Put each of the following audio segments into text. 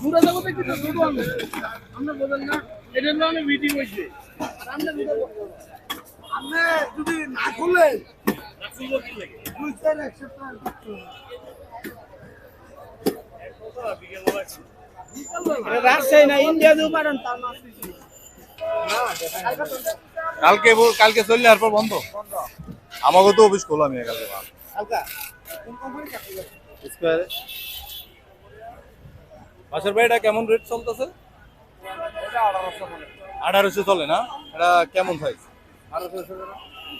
দূরে যাব দেখি তো দুটো আনবে আমরা বোঝেন না এটার নামে মিটিং হয়েছে। আর আপনি যদি না খুললেন দুই চার এক সপ্তাহ রাজশাহী না ইন্ডিয়া দিও পারেন তার মাছ কালকে কালকে চললে আর পর বন্ধ। আমাকে তো অফিস খোলা আমি কালকে। বাসার ভাইটা কেমন রেট চলতেছে? আঠারোশো চলে না? এটা কেমন সাইজ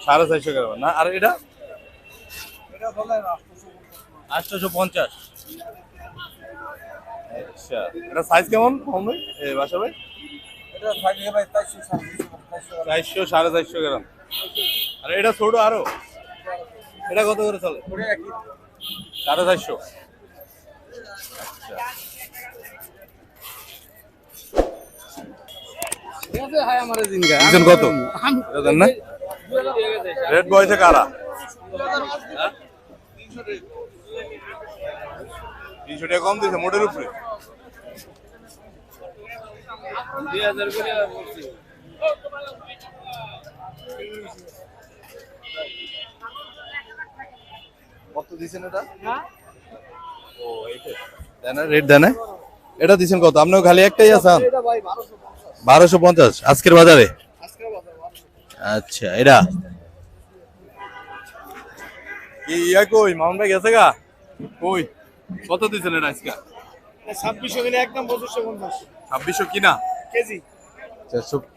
সাড়ে চারশো গ্রাম না? আর এটা? আটশোশো পঞ্চাশ। আচ্ছা এটা সাইজ কেমন? হবে এ বাসা ভাই? চারশো, সাড়ে চারশো গ্রাম আর এটা ছোট আরও? এটা কত করে চলে? সাড়ে চারশো। ঠিক কত? এটা দেন না? রেড বয়সে কারা? তিনশো টাকা কম দিয়েছে মোটের উপরে। কত দিয়েছেন এটা? ও এইটা দেন রেট দেন এটা দিছেন কত? আপনিও খালি একটাই আছেন। এটা বারোশো পঞ্চাশ আজকের বাজারে? আজকের বাজার বারোশো আচ্ছা এটা? ইয়া কই ভাই গেছে গা? কই কত এটা আজকে? ছাব্বিশশো গেলে একদম পঁচিশশো পঞ্চাশ। ছাব্বিশশো কিনা? কেজি।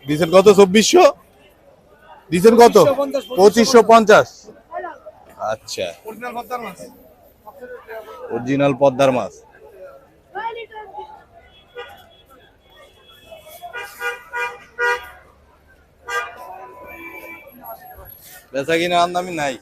দিছেন কত চব্বিশশো? দিছেন কত? পঁচিশশো পঞ্চাশ আচ্ছা। অরিজিনাল পদ্মার মাছ। বেচা কিনা আমদামি নাই।